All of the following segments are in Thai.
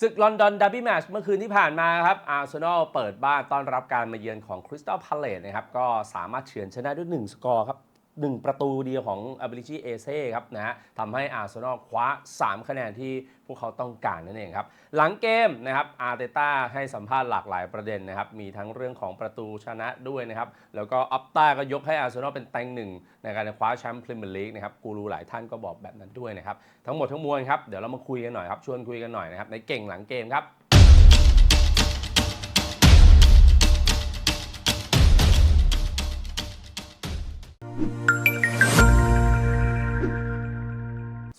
ศึกลอนดอนดับบี้แมชเมื่อคืนที่ผ่านมาครับอาร์เซนอลเปิดบ้านต้อนรับการมาเยือนของคริสตัลพาเลตนะครับ ก็สามารถเฉือนชนะด้วย 1 สกอร์ครับ 1 ประตูเดียวของ a b i l i t y เอเซ่ครับนะฮะทำให้อาร์เซนอลคว้า 3 คะแนนที่พวกเขาต้องการนั่นเองครับ หลังเกมนะครับอาร์เตต้าให้สัมภาษณ์หลากหลายประเด็นนะครับ มีทั้งเรื่องของประตูชนะด้วยนะครับ แล้วก็อัปต้าก็ยกให้อาร์เซนอลเป็นแตงหนึ่งในการคว้าแชมป์พรีเมียร์ลีกนะครับกูรูหลายท่านก็บอกแบบนั้นด้วยนะครับ ทั้งหมดทั้งมวลครับเดี๋ยวเรามาคุยกันหน่อยครับชวนคุยกันหน่อยนะครับในเก่งหลังเกมครับ ส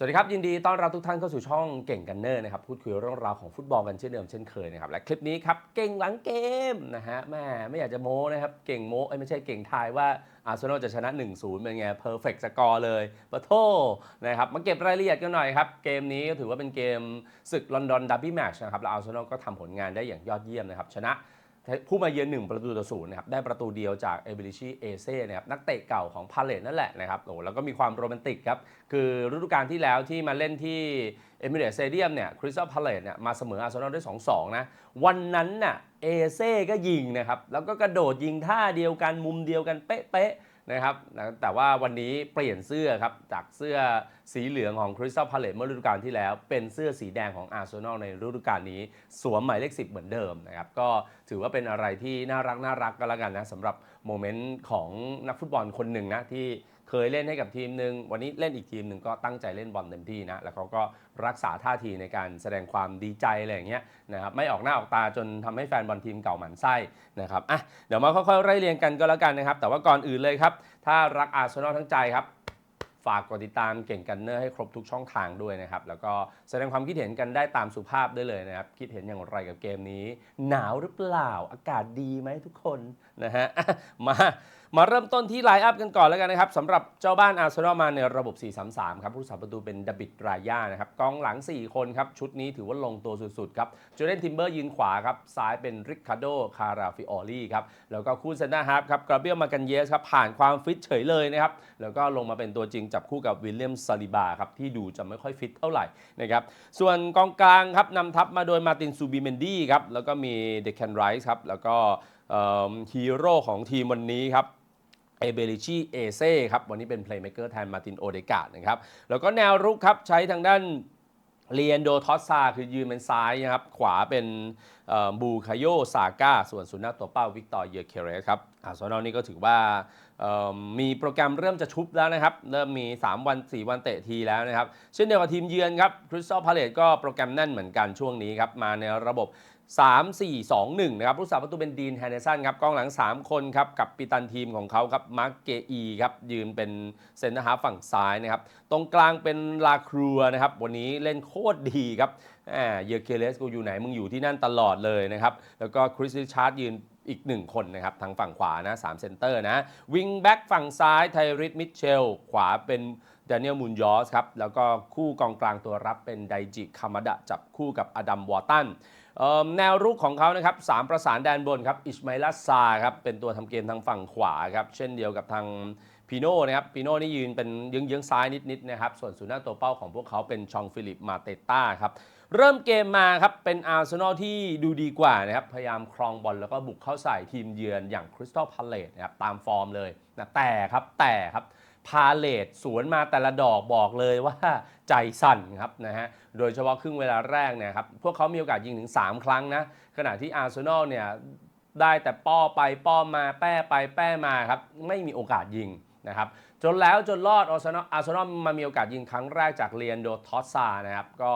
วัสดีครับ ยินดีต้อนรับทุกท่านเข้าสู่ช่องเก่งกันเนอร์นะครับพูดคุยเรื่องราวของฟุตบอลกันเช่นเดิมเช่นเคยนะครับและคลิปนี้ครับเก่งหลังเกมนะฮะแม่ไม่อยากจะโม้นะครับเก่งโม้ไม่ใช่เก่งทายว่าอาร์เซนอลจะชนะ 1-0 เป็นไงเพอร์เฟกต์สกอร์เลยปะโทนะครับมาเก็บรายละเอียดกันหน่อยครับ เกมนี้ก็ถือว่าเป็นเกมศึกลอนดอนดับบี้แมชนะครับแล้วอาร์เซนอลก็ทำผลงานได้อย่างยอดเยี่ยมนะครับชนะ ผู้มาเยือน1ประตูต่อศูนย์นะครับได้ประตูเดียวจากเอเบริชีเอเซ่นะครับนักเตะเก่าของพาเลตนั่นแหละนะครับโอ้แล้วก็มีความโรแมนติกครับ คือฤดูกาลที่แล้วที่มาเล่นที่เอมิเรตสเตเดียมเนี่ยคริสตัลพาเลตเนี่ยมาเสมออาร์เซนอลด้วย 2-2 นะ วันนั้นน่ะเอเซ่ก็ยิงนะครับ แล้วก็กระโดดยิงท่าเดียวกันมุมเดียวกันเป๊ะๆ นะครับแต่ว่าวันนี้เปลี่ยนเสื้อครับ จากเสื้อสีเหลืองของคริสตัลพาเลตเมื่อฤดูกาลที่แล้ว เป็นเสื้อสีแดงของอาร์เซนอลในฤดูกาลนี้ สวมหมายเลข 10 เหมือนเดิมนะครับก็ถือว่าเป็นอะไรที่น่ารักน่ารักก็แล้วกันนะสำหรับโมเมนต์ของนักฟุตบอลคนหนึ่งนะที่ เคยเล่นให้กับทีมหนึ่งวันนี้เล่นอีกทีมหนึ่งก็ตั้งใจเล่นบอลเต็มที่นะ แล้วเขาก็รักษาท่าทีในการแสดงความดีใจอะไรอย่างเงี้ยนะครับไม่ออกหน้าออกตาจนทำให้แฟนบอลทีมเก่าหมันไส้นะครับอะเดี๋ยวมาค่อยๆไล่เรียงกันก็แล้วกันนะครับ แต่ว่าก่อนอื่นเลยครับ ถ้ารักอาร์เซนอลทั้งใจครับฝากกดติดตามเก่งกันเนอร์ให้ครบทุกช่องทางด้วยนะครับ แล้วก็แสดงความคิดเห็นกันได้ตามสุภาพได้เลยนะครับ คิดเห็นอย่างไรกับเกมนี้ หนาวหรือเปล่า อากาศดีไหมทุกคนนะฮะมา มาเริ่มต้นที่ไลน์อัพกันก่อนแล้วกันนะครับสำหรับเจ้าบ้านอาร์เซนอลมาในระบบ 4-3-3 ครับ ผู้สาประตูเป็นดบิดรายานะครับกองหลัง 4 คนครับ ชุดนี้ถือว่าลงตัวสุด ๆ ครับจูเดนทิมเบอร์ยืนขวาครับ ซ้ายเป็นริคาร์โด คาราฟิออลี่ครับ แล้วก็คู่เซนตอร์ฮาร์ฟครับกราเบียลมากันเยสครับ ผ่านความฟิตเฉยเลยนะครับ แล้วก็ลงมาเป็นตัวจริงจับคู่กับวิลเลียมซาลิบาครับที่ดูจะไม่ค่อยฟิตเท่าไหร่นะครับส่วนกองกลางครับนำทัพมาโดยมาตินซูบิเมนดี้ครับแล้วก็มีเดคแคนไรส์ครับแล้วก็ ฮีโร่ของทีมวันนี้ครับเอเบริชีเอเซ่ครับวันนี้เป็นเพลย์ a ม e เกอร์แทนมาตินโอเดกาดนะครับแล้วก็แนวรุกครับใช้ทางด้านเลียนโดทอสซาคือยืนเป็นซ้ายนะครับ ขวาเป็นบูคาโยซาก้า ส่วนสุนัขตัวเป้าวิกตอร์เยเคเรสครับอาร์เซนอลนี่ก็ถือว่ามมีโปรแกรมเริ่มจะชุบแล้วนะครับ เริ่มมี 3 วัน 4 วันเตะทีแล้วนะครับ เช่นเดียวกับทีมเยือนครับคริสตัลพาเลตก็โปรแกรมแน่นเหมือนกันช่วงนี้ครับ มาในระบบ 3 4 2 1นะครับผู้สาประตูเป็นดีนแฮนเดสันครับกองหลัง 3 คนครับกับปิตันทีมของเขาครับมาร์กเกอีครับยืนเป็นเซนเตอร์ฮาฝั่งซ้ายนะครับตรงกลางเป็นลาครัวนะครับวันนี้เล่นโคตรดีครับแหมเยอร์เคเลสกูอยู่ไหนมึงอยู่ที่นั่นตลอดเลยนะครับแล้วก็คริสติชาร์ดยืนอีกหนึ่งคนนะครับทางฝั่งขวานะสามเซนเตอร์นะวิงแบ็กฝั่งซ้ายไทริสมิเชล ขวาเป็นด a นิเอลมูนยอสครับแล้วก็คู่กองกลางตัวรับเป็นไดจิคามาดะจับคู่กับอดัมวอร์ตัน แนวรุกของเขานะครับสามประสานแดนบนครับอิชมาอิลัสซาครับเป็นตัวทำเกมทางฝั่งขวาครับเช่นเดียวกับทางพีโน่นะครับพีโน่นี่ยืนเป็นยืงเยื้องๆซ้ายนิดๆนะครับส่วนศูนย์หน้าตัวเป้าของพวกเขาเป็นชองฟิลิปมาเตต้าครับเริ่มเกมมาครับเป็นอาร์เซนอลที่ดูดีกว่านะครับพยายามครองบอลแล้วก็บุกเข้าใส่ทีมเยือนอย่างคริสตัลพาเลตนะครับตามฟอร์มเลยนะแต่ครับแต่ครับ พาเลตสวนมาแต่ละดอกบอกเลยว่าใจสั่นครับนะฮะ โดยเฉพาะครึ่งเวลาแรกเนี่ยครับ พวกเขามีโอกาสยิงถึง 3 ครั้งนะ ขณะที่อาร์เซนอลเนี่ยได้แต่ป้อไปป้อมาแป้ไปแป้มาครับ ไม่มีโอกาสยิงนะครับจนแล้วจนรอดอาร์เซนอลอาร์เซนอลมามีโอกาสยิงครั้งแรกจากเรียนโดทอสซานะครับก็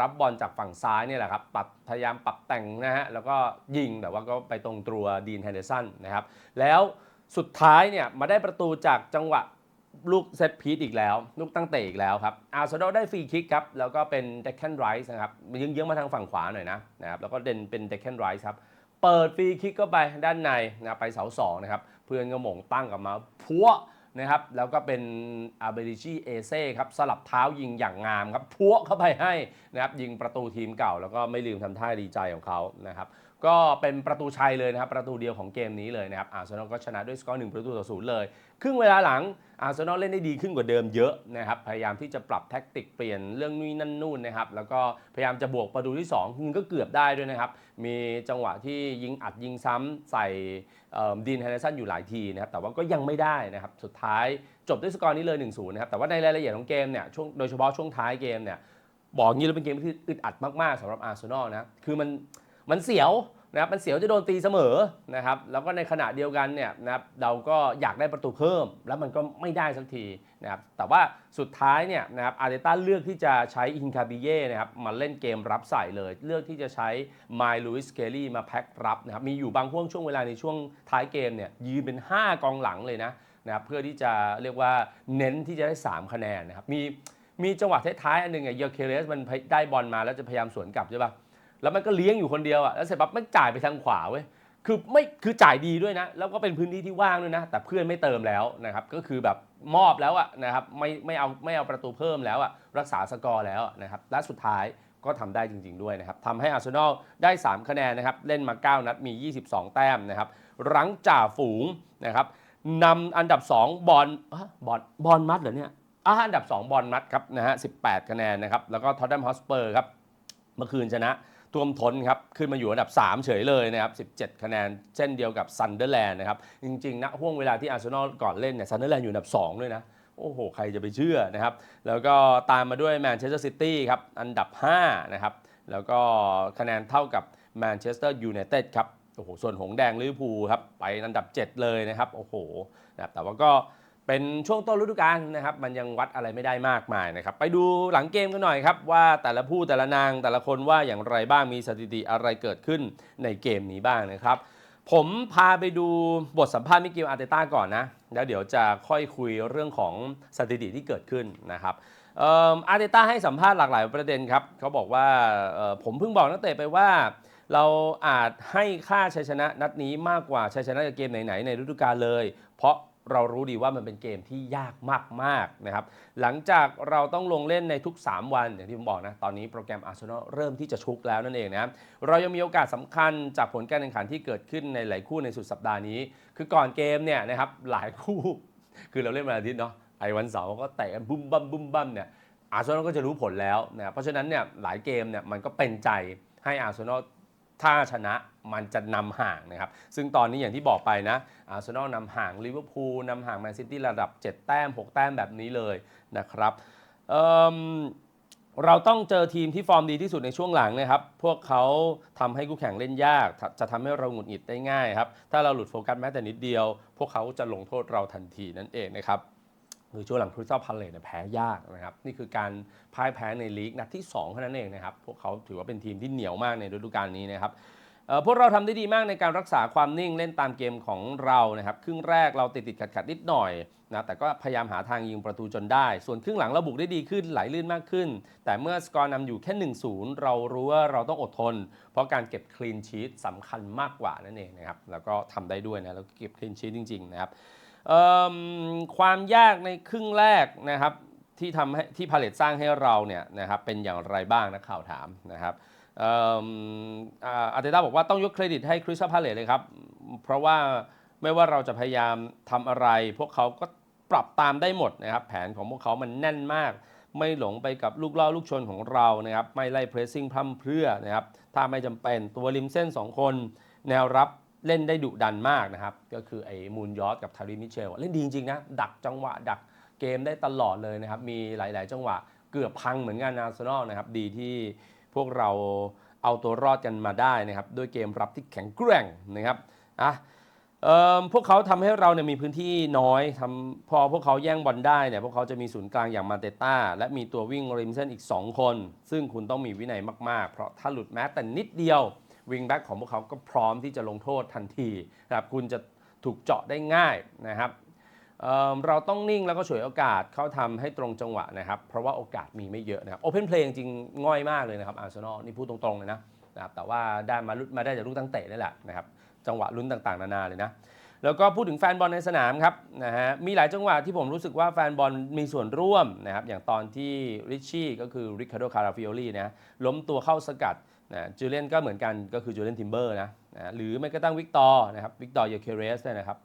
รับบอลจากฝั่งซ้ายเนี่ยแหละครับปรับพยายามปรับแต่งนะฮะแล้วก็ยิงแต่ว่าก็ไปตรงตัวดีนแฮนเดอร์สันนะครับแล้ว สุดท้ายเนี่ยมาได้ประตูจากจังหวะลูกเซตพีทอีกแล้ว ลูกตั้งเตะอีกแล้วครับอาร์เซนอลได้ฟรีคิกครับ แล้วก็เป็นเดคแคนไรส์นะครับยิงเยื้องๆมาทางฝั่งขวาหน่อยนะนะครับแล้วก็เด่นเป็นเดคแคนไรส์ครับ เปิดฟรีคิกเข้าไปด้านในนะไปเสาสองนะครับ เพื่อนก็หม่งตั้งกลับมาพัวนะครับแล้วก็เป็นอาเบริชีเอเซ่ครับ สลับเท้ายิงอย่างงามครับพัวเข้าไปให้นะครับยิงประตูทีมเก่า แล้วก็ไม่ลืมทำท่าดีใจของเขานะครับ ก็เป็นประตูชัยเลยนะครับ ประตูเดียวของเกมนี้เลยนะครับ อาร์เซนอลก็ชนะด้วยสกอร์หนึ่งประตูต่อศูนย์เลย ครึ่งเวลาหลังอาร์เซนอลเล่นได้ดีขึ้นกว่าเดิมเยอะนะครับ พยายามที่จะปรับแท็กติกเปลี่ยนเรื่องนู่นนั่นนู่นนะครับ แล้วก็พยายามจะบวกประตูที่2มันก็เกือบได้ด้วยนะครับ มีจังหวะที่ยิงอัดยิงซ้ำใส่ดีนแฮนเดอร์สันอยู่หลายทีนะครับ แต่ว่าก็ยังไม่ได้นะครับ สุดท้ายจบด้วยสกอร์นี้เลย 1-0 นะครับ แต่ว่าในรายละเอียดของเกมเนี่ยช่วงโดยเฉพาะช่วงท้ายเกมเนี่ยบอกงี้เลยเป็นเกมที่อึดอัดมากๆสำหรับอาร์เซนอลนะ คือมัน มันเสียวนะครับมันเสียวจะโดนตีเสมอนะครับแล้วก็ในขณะเดียวกันเนี่ยนะครับเราก็อยากได้ประตูเพิ่ม แล้วมันก็ไม่ได้สักทีนะครับแต่ว่าสุดท้ายเนี่ยนะครับอาร์เตต้าเลือกที่จะใช้อินคาบิเย่นะครับมาเล่นเกมรับใส่เลย เลือกที่จะใช้ไมล์ลูอิสเคลลี่มาแพ็ครับนะครับมีอยู่บางห่วงช่วงเวลาในช่วงท้ายเกมเนี่ยยืนเป็น 5 กองหลังเลยนะนะครับเพื่อที่จะเรียกว่าเน้นที่จะได้ 3 คะแนนนะครับมีมีจังหวะท้ายๆอันหนึ่งไงเยอเคเลสมันได้บอลมาแล้วจะพยายามสวนกลับใช่ปะ แล้วมันก็เลี้ยงอยู่คนเดียวอะแล้วเสร็จปั๊บมันจ่ายไปทางขวาเว้ยคือไม่คือจ่ายดีด้วยนะ แล้วก็เป็นพื้นที่ที่ว่างด้วยนะ แต่เพื่อนไม่เติมแล้วนะครับก็คือแบบมอบแล้วอะนะครับไม่ไม่เอาไม่เอาประตูเพิ่มแล้วอะรักษาสกอร์แล้วนะครับและสุดท้ายก็ทำได้จริง ๆด้วยนะครับทำให้อาร์เซนอลได้ 3 คะแนนนะครับเล่นมา 9 นัดมี 22 แต้มนะครับรั้งจ่าฝูงนะครับนำอันดับ 2 บอลบอลบอลมัดเหรอเนี่ยอะอันดับ 2 บอลมัดครับนะฮะ18 คะแนนนะครับแล้วก็ท็อตแนมฮอสเปอร์ครับเมื่อคืนชนะ ท่วมท้นครับขึ้นมาอยู่อันดับ 3 เฉยเลยนะครับ17 คะแนนเช่นเดียวกับซันเดอร์แลนด์นะครับจริงๆนะห่วงเวลาที่อาร์เซนอลก่อนเล่นเนี่ยซันเดอร์แลนด์อยู่อันดับ 2 ด้วยนะโอ้โห ใครจะไปเชื่อนะครับ แล้วก็ตามมาด้วยแมนเชสเตอร์ซิตี้ครับ อันดับ 5 นะครับ แล้วก็คะแนนเท่ากับแมนเชสเตอร์ยูไนเต็ดครับ โอ้โห ส่วนหงสแดงลิเวอร์พูลครับ ไปอันดับ 7 เลยนะครับ โอ้โหนะแต่ว่าก็ เป็นช่วงต้นฤดูกาลนะครับ มันยังวัดอะไรไม่ได้มากมายนะครับ ไปดูหลังเกมกันหน่อยครับ ว่าแต่ละผู้แต่ละนางแต่ละคนว่าอย่างไรบ้างมีสถิติอะไรเกิดขึ้นในเกมนี้บ้างนะครับ ผมพาไปดูบทสัมภาษณ์มิเกลอาร์เตต้าก่อนนะ แล้วเดี๋ยวจะค่อยคุยเรื่องของสถิติที่เกิดขึ้นนะครับอาร์เตต้าให้สัมภาษณ์หลากหลายประเด็นครับเขาบอกว่าผมเพิ่งบอกนักเตะไปว่า เราอาจให้ค่าชัยชนะนัดนี้มากกว่าชัยชนะจากเกมไหนๆในฤดูกาลเลย เพราะ เรารู้ดีว่ามันเป็นเกมที่ยากมากๆนะครับหลังจากเราต้องลงเล่นในทุก 3 วันอย่างที่ผมบอกนะตอนนี้โปรแกรมอาร์เซนอลเริ่มที่จะชุกแล้วนั่นเองนะเรายังมีโอกาสสำคัญจากผลการแข่งขันที่เกิดขึ้นในหลายคู่ในสุดสัปดาห์นี้ คือก่อนเกมเนี่ยนะครับหลายคู่ คือเราเล่นวันอาทิตย์เนาะไอ้วันเสาร์ก็เตะบุ้มบั้มบุ้มบั้มเนี่ยอาร์เซนอลก็จะรู้ผลแล้วนะเพราะฉะนั้นเนี่ยหลายเกมเนี่ยมันก็เป็นใจให้อาร์เซนอล ถ้าชนะมันจะนำห่างนะครับ ซึ่งตอนนี้อย่างที่บอกไปนะอาร์เซนอลนำห่างลิเวอร์พูลนำห่างแมนซิตี้ระดับ 7 แต้ม 6 แต้มแบบนี้เลยนะครับเเราต้องเจอทีมที่ฟอร์มดีที่สุดในช่วงหลังนะครับ พวกเขาทำให้คู่แข่งเล่นยาก จะทำให้เราหงุดหงิดได้ง่ายครับ ถ้าเราหลุดโฟกัสแม้แต่นิดเดียว พวกเขาจะลงโทษเราทันทีนั่นเองนะครับ คือช่วงหลังคริสตัลพาเลตแพ้ยากนะครับ นี่คือการพ่ายแพ้ในลีกนัดที่2เท่านั้นเองนะครับ พวกเขาถือว่าเป็นทีมที่เหนียวมากในฤดูกาลนี้นะครับพวกเราทำได้ดีมากในการรักษาความนิ่งเล่นตามเกมของเรานะครับ ครึ่งแรกเราติดติดขัดขัดๆนิดหน่อยนะแต่ก็พยายามหาทางยิงประตูจนได้ ส่วนครึ่งหลังเราบุกได้ดีขึ้นไหลลื่นมากขึ้น แต่เมื่อสกอร์นำอยู่แค่ 1-0 เรารู้ว่าเราต้องอดทน เพราะการเก็บคลีนชีตสำคัญมากกว่านั่นเองนะครับแล้วก็ทำได้ด้วยนะแล้วเก็บคลีนชีตจริงๆนะครับ ความยากในครึ่งแรกนะครับที่ทำให้ที่พาเลตสร้างให้เราเนี่ยนะครับเป็นอย่างไรบ้างนะข่าวถามนะครับอาอาร์เตต้าบอกว่าต้องยกเครดิตให้คริสตัลพาเลตเลยครับ เพราะว่าไม่ว่าเราจะพยายามทำอะไร พวกเขาก็ปรับตามได้หมดนะครับ แผนของพวกเขามันแน่นมาก ไม่หลงไปกับลูกล่อลูกชนของเรานะครับ ไม่ไล่เพรสซิ่งพร่ำเพรื่อนะครับ ถ้าไม่จำเป็นตัวริมเส้น 2 คน แนวรับ เล่นได้ดุดันมากนะครับ ก็คือไอ้มูนยอสกับทาริมิเชล เล่นดีจริงๆนะ ดักจังหวะ ดักเกมได้ตลอดเลยนะครับ มีหลาย ๆ จังหวะเกือบพังเหมือนกันอาร์เซนอลนะครับ ดีที่พวกเราเอาตัวรอดกันมาได้นะครับ ด้วยเกมรับที่แข็งแกร่งนะครับอะเออพวกเขาทำให้เราเนี่ยมีพื้นที่น้อยทำพอพวกเขาแย่งบอลได้เนี่ยพวกเขาจะมีศูนย์กลางอย่างมาเตต้า และมีตัววิ่งริมเส้นอีก 2 คน ซึ่งคุณต้องมีวินัยมากๆ เพราะถ้าหลุดแม้แต่นิดเดียว วิงแบ็กของพวกเขาก็พร้อมที่จะลงโทษทันทีนะครับคุณจะถูกเจาะได้ง่ายนะครับเเราต้องนิ่งแล้วก็ฉวยโอกาสเข้าทำให้ตรงจังหวะนะครับ เพราะว่าโอกาสมีไม่เยอะนะครับโอเพนเพลย์จริงง่อยมากเลยนะครับอาร์เซนอลนี่พูดตรงๆเลยนะนะครับแต่ว่าได้มาลุมาได้จากลูกตั้งเตะนี่แหละนะครับจังหวะลุ้นต่างๆ นานาเลยนะแล้วก็พูดถึงแฟนบอลในสนามครับนะฮะมีหลายจังหวะที่ผมรู้สึกว่าแฟนบอลมีส่วนร่วมนะครับอย่างตอนที่ริชชี่ก็คือริคาร์โดคาราฟิโอลีนะล้มตัวเข้าสกัด นะจูเลียนก็เหมือนกันก็คือจูเลียนทิมเบอร์นะนะหรือไม่ก็ตั้งวิกตอร์นะครับวิกตอร์เยเคเรสเนี่ยนะครับ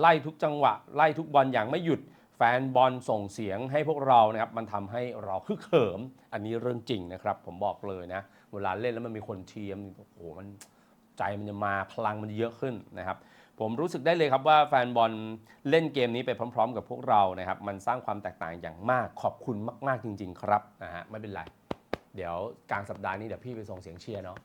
ไล่ทุกจังหวะ ไล่ทุกบอลอย่างไม่หยุดแฟนบอลส่งเสียงให้พวกเรานะครับมันทำให้เราคึกเขิม อันนี้เรื่องจริงนะครับ ผมบอกเลยนะ เวลาเล่นแล้วมันมีคนเชียร์มันโอ้โหมันใจมันจะมาพลังมันเยอะขึ้นนะครับผมรู้สึกได้เลยครับว่าแฟนบอลเล่นเกมนี้ไปพร้อม ๆ กับพวกเรานะครับ มันสร้างความแตกต่างอย่างมากขอบคุณมาก ๆ จริง ๆ ครับนะฮะไม่เป็นไร เดี๋ยวกลางสัปดาห์นี้เดี๋ยวพี่ไปส่งเสียงเชียร์เนาะ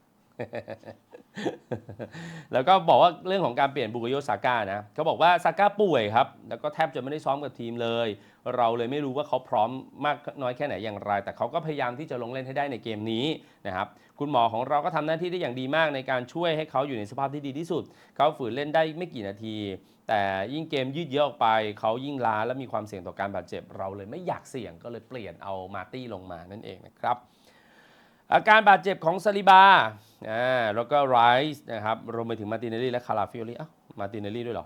แล้วก็บอกว่าเรื่องของการเปลี่ยนบุกโยซาก้านะเขาบอกว่าซาก้าป่วยครับ แล้วก็แทบจะไม่ได้ซ้อมกับทีมเลย เราเลยไม่รู้ว่าเขาพร้อมมากน้อยแค่ไหนอย่างไร แต่เขาก็พยายามที่จะลงเล่นให้ได้ในเกมนี้นะครับ คุณหมอของเราก็ทำหน้าที่ได้อย่างดีมากในการช่วยให้เขาอยู่ในสภาพที่ดีที่สุด เขาฝืนเล่นได้ไม่กี่นาที แต่ยิ่งเกมยืดเยื้อออกไป เขายิ่งล้าและมีความเสี่ยงต่อการบาดเจ็บ เราเลยไม่อยากเสี่ยงก็เลยเปลี่ยนเอามาตี้ลงมานั่นเองนะครับ อาการบาดเจ็บของซาลิบาอ่าแล้วก็ไรส์นะครับรวมไปถึงมาติเนลลี่และคาราฟิโอลี่อ้ามาติเนลลี่ด้วยเหรอ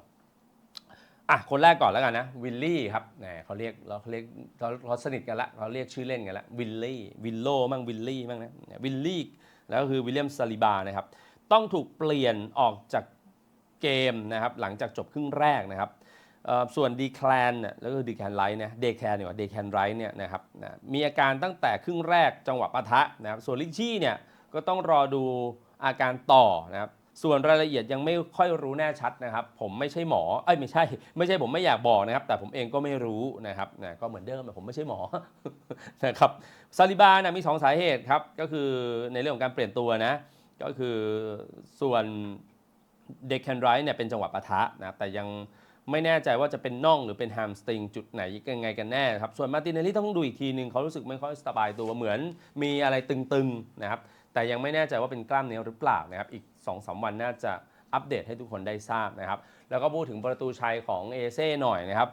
อะคนแรกก่อนแล้วกันนะวิลลี่ครับแหมเขาเรียกเราเขาเรียกเขาเขาสนิทกันละเขาเรียกชื่อเล่นกันละวิลลี่วิลโลมั่งวิลลี่มั่งนะวิลลี่แล้วก็คือวิลเลียมซาลิบานะครับต้องถูกเปลี่ยนออกจากเกมนะครับหลังจากจบครึ่งแรกนะครับ ส่วนดีแคลนเนี่ยแล้วก็ดีแคลนไลท์เนี่ยเดแคลนเนี่ยเดแคลนไรท์เนี่ยนะครับนะมีอาการตั้งแต่ครึ่งแรกจังหวะปะทะนะครับส่วนลิชชี่เนี่ยก็ต้องรอดูอาการต่อนะครับส่วนรายละเอียดยังไม่ค่อยรู้แน่ชัดนะครับ ผมไม่ใช่หมอเอ้ยไม่ใช่ ไม่ใช่ผมไม่อยากบอกนะครับ แต่ผมเองก็ไม่รู้นะครับนะก็เหมือนเดิมผมไม่ใช่หมอนะครับซาลิบานะมีสองสาเหตุครับ ก็คือในเรื่องของการเปลี่ยนตัวนะ ก็คือส่วนเด็กแคนไรเนี่ยเป็นจังหวะปะทะนะแต่ยัง ไม่แน่ใจว่าจะเป็นน่องหรือเป็นแฮมสตริงจุดไหนยังไงกันแน่ครับ ส่วนมาร์ตินเนลลี่ต้องดูอีกทีหนึ่งเขารู้สึกไม่ค่อยสบายตัวเหมือนมีอะไรตึงๆนะครับ แต่ยังไม่แน่ใจว่าเป็นกล้ามเนื้อหรือเปล่านะครับ อีก2-3วันน่าจะอัปเดตให้ทุกคนได้ทราบนะครับ แล้วก็พูดถึงประตูชัยของเอเซ่หน่อยนะครับ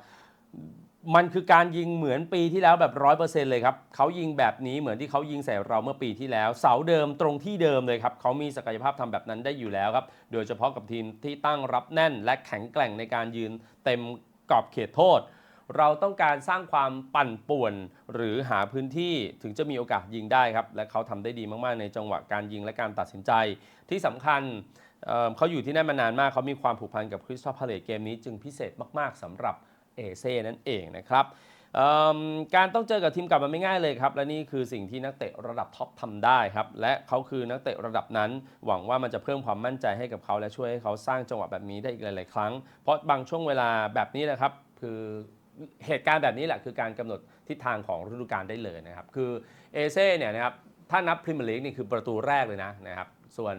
มันคือการยิงเหมือนปีที่แล้วแบบร้อยเปอร์เซ็นต์เลยครับเขายิงแบบนี้เหมือนที่เขายิงใส่เราเมื่อปีที่แล้ว เสาเดิมตรงที่เดิมเลยครับเขามีศักยภาพทำแบบนั้นได้อยู่แล้วครับ โดยเฉพาะกับทีมที่ตั้งรับแน่นและแข็งแกร่งในการยืนเต็มกรอบเขตโทษ เราต้องการสร้างความปั่นป่วน หรือหาพื้นที่ถึงจะมีโอกาสยิงได้ครับ และเขาทำได้ดีมากๆในจังหวะการยิงและการตัดสินใจ ที่สำคัญเเขาอยู่ที่นั่นมานานมากเขามีความผูกพันกับคริสตัลพาเลตเกมนี้จึงพิเศษมาก ๆสำหรับ เอเซ่นั่นเองนะครับการต้องเจอกับทีมกลับมันไม่ง่ายเลยครับ และนี่คือสิ่งที่นักเตะระดับท็อปทำได้ครับ และเขาคือนักเตะระดับนั้น หวังว่ามันจะเพิ่มความมั่นใจให้กับเขาและช่วยให้เขาสร้างจังหวะแบบนี้ได้อีกหลาย ๆ ครั้ง เพราะบางช่วงเวลาแบบนี้นะครับคือเหตุการณ์แบบนี้แหละคือการกำหนดทิศทางของฤดูกาลได้เลยนะครับ คือเอเซ่เนี่ยนะครับถ้านับพรีเมียร์ลีกนี่คือประตูแรกเลยนะนะครับส่วน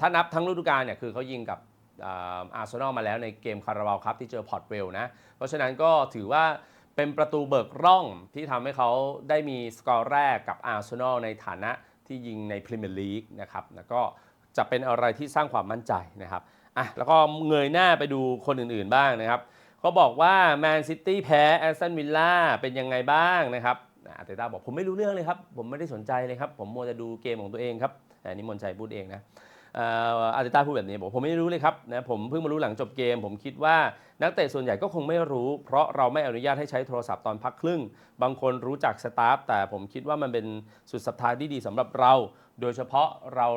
ถ้านับทั้งฤดูกาลเนี่ยคือเขายิงกับ อาร์เซนอลมาแล้วในเกมคาราบาวครับที่เจอพอร์ตเวลนะ เพราะฉะนั้นก็ถือว่าเป็นประตูเบิกร่องที่ทำให้เขาได้มีสกอร์แรกกับอาร์เซนอลในฐานะที่ยิงในพรีเมียร์ลีกนะครับแล้วก็จะเป็นอะไรที่สร้างความมั่นใจนะครับอะแล้วก็เงยหน้าไปดูคนอื่นๆบ้างนะครับเขาบอกว่าแมนซิตี้แพ้แอสตันวิลล่าเป็นยังไงบ้างนะครับอาร์เตต้าบอกผมไม่รู้เรื่องเลยครับ ผมไม่ได้สนใจเลยครับ ผมมัวแต่ดูเกมของตัวเองครับอันนี้มนชัยพูดเองนะ อาร์เตต้าพูดแบบนี้บอกผมไม่รู้เลยครับนะผมเพิ่งมารู้หลังจบเกม ผมคิดว่านักเตะส่วนใหญ่ก็คงไม่รู้ เพราะเราไม่อนุญาตให้ใช้โทรศัพท์ตอนพักครึ่ง บางคนรู้จักสตาฟแต่ผมคิดว่ามันเป็นสุดสัปดาห์ที่ดีสำหรับเรา โดยเฉพาะเรา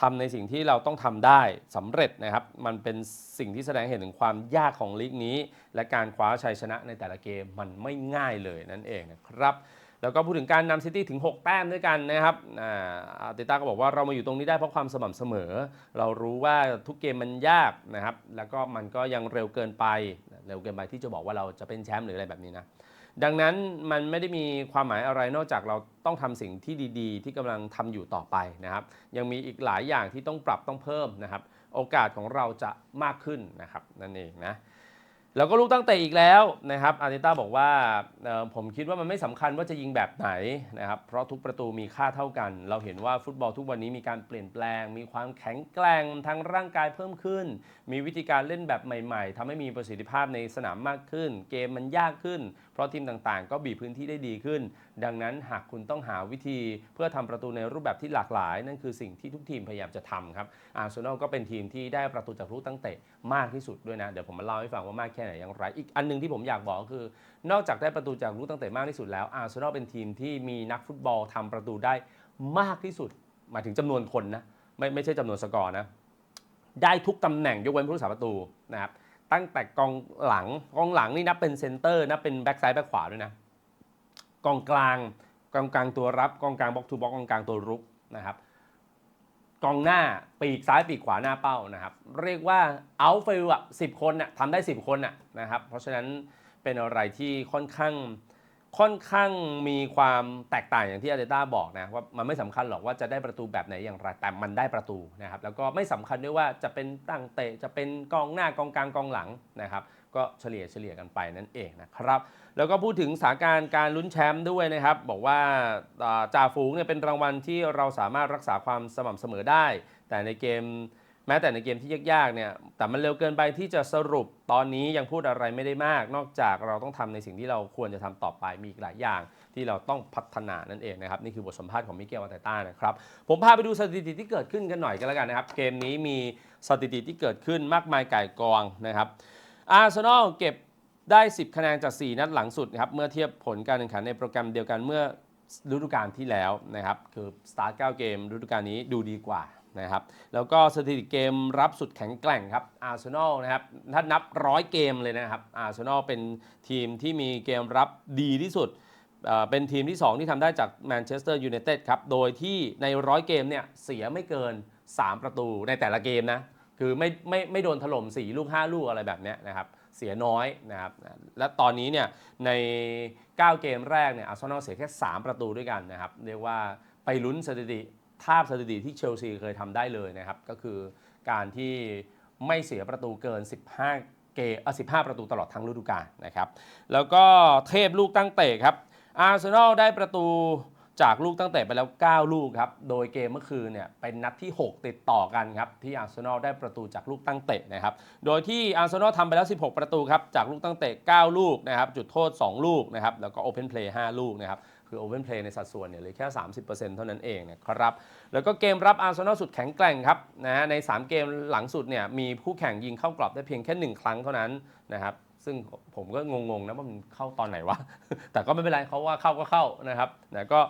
ทำในสิ่งที่เราต้องทำได้สำเร็จนะครับ มันเป็นสิ่งที่แสดงเห็นถึงความยากของลีกนี้ และการคว้าชัยชนะในแต่ละเกมมันไม่ง่ายเลยนั่นเองนะครับ แล้วก็พูดถึงการนำซิตี้ถึง 6 แต้มด้วยกันนะครับอ่าอาร์เตต้าก็บอกว่าเรามาอยู่ตรงนี้ได้เพราะความสม่ำเสมอ เรารู้ว่าทุกเกมมันยากนะครับ แล้วก็มันก็ยังเร็วเกินไป เร็วเกินไปที่จะบอกว่าเราจะเป็นแชมป์หรืออะไรแบบนี้นะ ดังนั้นมันไม่ได้มีความหมายอะไรนอกจากเราต้องทำสิ่งที่ดีๆ ที่กำลังทำอยู่ต่อไปนะครับ ยังมีอีกหลายอย่างที่ต้องปรับต้องเพิ่มนะครับ โอกาสของเราจะมากขึ้นนะครับนั่นเองนะ แล้วก็ลูกตั้งเตะอีกแล้วนะครับอาร์เตต้าบอกว่าผมคิดว่ามันไม่สำคัญว่าจะยิงแบบไหนนะครับเพราะทุกประตูมีค่าเท่ากัน เราเห็นว่าฟุตบอลทุกวันนี้มีการเปลี่ยนแปลง มีความแข็งแกร่งทางร่างกายเพิ่มขึ้น มีวิธีการเล่นแบบใหม่ ๆทำให้มีประสิทธิภาพในสนามมากขึ้น เกมมันยากขึ้นเพราะทีมต่างๆ ก็บีบพื้นที่ได้ดีขึ้น ดังนั้นหากคุณต้องหาวิธีเพื่อทำประตูในรูปแบบที่หลากหลาย นั่นคือสิ่งที่ทุกทีมพยายามจะทำครับอาร์เซนอลก็เป็นทีมที่ได้ประตูจากลูกตั้งเตะมากที่สุดด้วยนะ เดี๋ยวผมมาเล่าให้ฟังว่ามากแค่ไหนอย่างไร อีกอันหนึงที่ผมอยากบอกก็คือ นอกจากได้ประตูจากลูกตั้งเตะมากที่สุดแล้วอาร์เซนอลเป็นทีมที่มีนักฟุตบอลทำประตูได้มากที่สุด หมายถึงจำนวนคนนะไม่ไม่ใช่จำนวนสกอร์นะได้ทุกตำแหน่งยกเว้นผู้รักษาประตูนะครับ ตั้งแต่กองหลังกองหลังนี่นับเป็นเซนเตอร์นับเป็นแบ็กซ้ายแบ็กขวาด้วยนะกองกลางกองกลางตัวรับกองกลางบล็อกทูบล็อกกองกลางตัวรุกนะครับกองหน้าปีกซ้ายปีกขวาหน้าเป้านะครับเรียกว่าเอาฟิลอะสิบคนน่ะทำได้ 10 คนน่ะนะครับเพราะฉะนั้นเป็นอะไรที่ค่อนข้าง ค่อนข้างมีความแตกต่างอย่างที่อาร์เตต้าบอกนะว่ามันไม่สำคัญหรอกว่าจะได้ประตูแบบไหนอย่างไรแต่มันได้ประตูนะครับแล้วก็ไม่สำคัญด้วยว่าจะเป็นตั้งเตะจะเป็นกองหน้ากองกลางกองหลังนะครับก็เฉลี่ยเฉลี่ยกันไปนั่นเองนะครับ แล้วก็พูดถึงสถานการณ์การลุ้นแชมป์ด้วยนะครับ บอกว่าจ่าฝูงเนี่ยเป็นรางวัลที่เราสามารถรักษาความสม่ำเสมอได้ แต่ในเกม แม้แต่ในเกมที่ยากๆเนี่ยแต่มันเร็วเกินไปที่จะสรุปตอนนี้ยังพูดอะไรไม่ได้มาก นอกจากเราต้องทำในสิ่งที่เราควรจะทำต่อไปมีอีกหลายอย่าง ที่เราต้องพัฒนานั่นเองนะครับ นี่คือบทสัมภาษณ์ของมิเกลอาเตต้านะครับผมพาไปดูสถิติที่เกิดขึ้นกันหน่อยกันแล้วกันนะครับ เกมนี้มีสถิติที่เกิดขึ้นมากมายก่ายกองนะครับอาร์เซนอลเก็บได้ 10 คะแนนจาก 4 นัดหลังสุดนะครับเมื่อเทียบผลการแข่งขันในโปรแกรมเดียวกันเมื่อฤดูกาลที่แล้วนะครับคือสตาร์ท9เกมฤดูกาลนี้ดูดีกว่า นะครับแล้วก็สถิติเกมรับสุดแข็งแกร่งครับอาร์เซนอลนะครับถ้านับร้อยเกมเลยนะครับอาร์เซนอลเป็นทีมที่มีเกมรับดีที่สุด เป็นทีมที่ 2 ที่ทำได้จากแมนเชสเตอร์ยูไนเต็ดครับ โดยที่ในร้อยเกมเนี่ยเสียไม่เกิน 3 ประตูในแต่ละเกมนะ คือไม่ไม่ไม่โดนถล่ม 4 ลูก 5 ลูกอะไรแบบนี้นะครับเสียน้อยนะครับ และตอนนี้เนี่ยใน 9 เกมแรกเนี่ยอาร์เซนอลเสียแค่ 3 ประตูด้วยกันนะครับ เรียกว่าไปลุ้นสถิติ ทาบสถิติที่เชลซีเคยทำได้เลยนะครับ ก็คือการที่ไม่เสียประตูเกิน 15 เกมอ่อ15 ประตูตลอดทั้งฤดูกาลนะครับ แล้วก็เทพลูกตั้งเตะครับ อาร์เซนอลได้ประตูจากลูกตั้งเตะไปแล้ว 9 ลูกครับ โดยเกมเมื่อคืนเนี่ยเป็นนัดที่ 6 ติดต่อกันครับ ที่อาร์เซนอลได้ประตูจากลูกตั้งเตะนะครับ โดยที่อาร์เซนอลทำไปแล้ว 16 ประตูครับ จากลูกตั้งเตะ 9 ลูกนะครับ จุดโทษ 2 ลูกนะครับ แล้วก็โอเพนเพลย์ 5 ลูกนะครับ คือโอเพนเพลย์ในสัดส่วนเนี่ยเลือแค่ 30%เท่านั้นเองนะครับ แล้วก็เกมรับอาร์เซนอลสุดแข็งแกร่งครับนะฮะใน 3 เกมหลังสุดเนี่ยมีคู่แข่งยิงเข้ากรอบได้เพียงแค่ 1 ครั้งเท่านั้นนะครับซึ่งผมก็งงๆนะว่ามันเข้าตอนไหนวะ แต่ก็ไม่เป็นไรเขาว่าเข้าก็เข้านะครับนะก็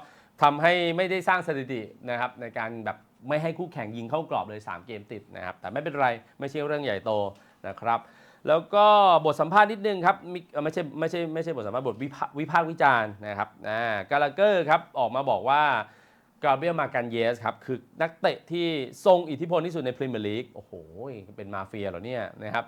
ทำให้ไม่ได้สร้างสถิตินะครับในการแบบไม่ให้คู่แข่งยิงเข้ากรอบเลย 3 เกมติดนะครับ แต่ไม่เป็นไรไม่ใช่เรื่องใหญ่โตนะครับ แล้วก็บทสัมภาษณ์นิดนึงครับไม่ใช่ไม่ใช่ไม่ใช่บทสัมภาษณ์บทวิพากษ์วิจารณ์นะครับอ่ากาลาเกอร์ครับออกมาบอกว่ากาเบรียลมากันเยสครับคือนักเตะที่ทรงอิทธิพลที่สุดในพรีเมียร์ลีกโอ้โหเป็นมาเฟียเหรอเนี่ยนะครับ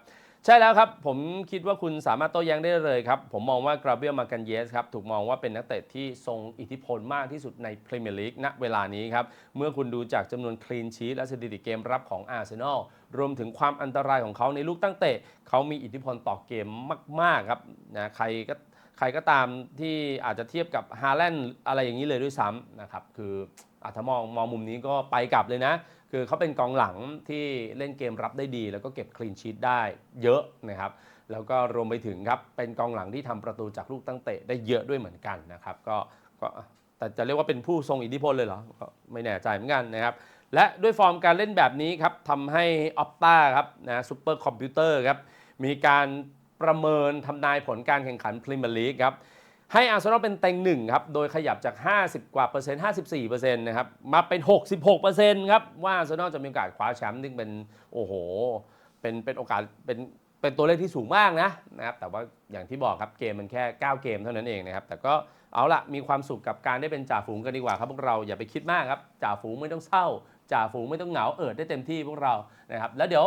ใช่แล้วครับ ผมคิดว่าคุณสามารถโต้แย้งได้เลยครับ ผมมองว่ากราเบียลมากันเยสครับถูกมองว่าเป็นนักเตะที่ทรงอิทธิพลมากที่สุดในพรีเมียร์ลีกณเวลานี้ครับ เมื่อคุณดูจากจำนวนคลีนชีตและสถิติเกมรับของอาร์เซนอลรวมถึงความอันตรายของเขาในลูกตั้งเตะ เขามีอิทธิพลต่อเกมมาก ๆ ครับนะใครก็ใครก็ตามที่อาจจะเทียบกับฮาแลนด์อะไรอย่างนี้เลยด้วยซ้ำนะครับคืออาถ้ามองมองมุมนี้ก็ไปกลับเลยนะ คือเขาเป็นกองหลังที่เล่นเกมรับได้ดี แล้วก็เก็บคลีนชีตได้เยอะนะครับ แล้วก็รวมไปถึงครับเป็นกองหลังที่ทำประตูจากลูกตั้งเตะได้เยอะด้วยเหมือนกันนะครับก็ก็แต่จะเรียกว่าเป็นผู้ทรงอิทธิพลเลยเหรอก็ไม่แน่ใจเหมือนกันนะครับ และด้วยฟอร์มการเล่นแบบนี้ครับทำให้ออปต้าครับนะซูเปอร์คอมพิวเตอร์ครับมีการประเมินทำนายผลการแข่งขันพรีเมียร์ลีกครับ ให้อาร์เซนอลเป็นเต็งหนึ่งครับ โดยขยับจาก 50 กว่าเปอร์เซ็นต์ 54เปอร์เซ็นต์นะครับ มาเป็น 66เปอร์เซ็นต์ครับ ว่าอาร์เซนอลจะมีโอกาสคว้าแชมป์ซึ่งเป็น โอ้โห เป็น เป็นโอกาส เป็น เป็นตัวเลขที่สูงมากนะนะครับ แต่ว่าอย่างที่บอกครับ เกมมันแค่ 9 เกมเท่านั้นเองนะครับ แต่ก็เอาละมีความสุขกับการได้เป็นจ่าฝูงกันดีกว่าครับ พวกเรา อย่าไปคิดมากครับ จ่าฝูงไม่ต้องเศร้า จ่าฝูงไม่ต้องเหงา เอิดได้เต็มที่พวกเรา นะครับ แล้วเดี๋ยว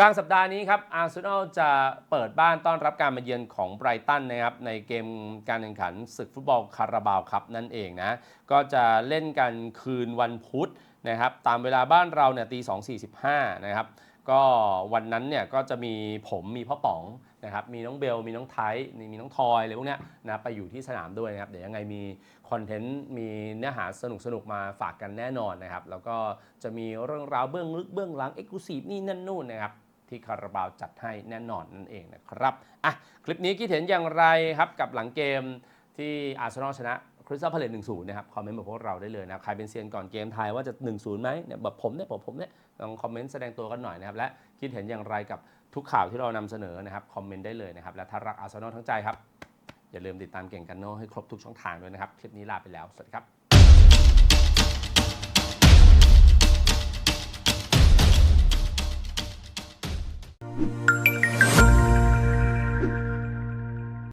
กลางสัปดาห์นี้ครับอาร์เซนอลจะเปิดบ้านต้อนรับการมาเยือนของไบรตันนะครับในเกมการแข่งขันศึกฟุตบอลคาราบาวครับนั่นเองนะก็จะเล่นกันคืนวันพุธนะครับตามเวลาบ้านเราเนี่ยตีสองสี่สิบห้านะครับก็วันนั้นเนี่ยก็จะมีผมมีพ่อป๋องนะครับมีน้องเบล มีน้องไทยมีน้องทอยอะไรพวกเนี้ยนะไปอยู่ที่สนามด้วยนะครับ เดี๋ยวยังไงมีคอนเทนต์มีเนื้อหาสนุกๆมาฝากกันแน่นอนนะครับ แล้วก็จะมีเรื่องราวเบื้องลึกเบื้องหลังเอ็กซ์คลูซีฟนี่นั่นนู่นนะครับ ที่คาราบาวจัดให้แน่นอนนั่นเองนะครับอะคลิปนี้คิดเห็นอย่างไรครับกับหลังเกมที่อาร์เซนอลชนะคริสตัลพาเลต1-0นะครับ คอมเมนต์บอกพวกเราได้เลยนะใครเป็นเซียนก่อนเกมไทยว่าจะ1-0ไหมเนี่ยแบบผมเนี่ยผมผมเนี่ยลองคอมเมนต์แสดงตัวกันหน่อยนะครับ และคิดเห็นอย่างไรกับทุกข่าวที่เรานำเสนอนะครับ คอมเมนต์ได้เลยนะครับ และถ้ารักอาร์เซนอลทั้งใจครับ อย่าลืมติดตามเก่งกันโนให้ครบทุกช่องทางด้วยนะครับ คลิปนี้ลาไปแล้ว สวัสดีครับ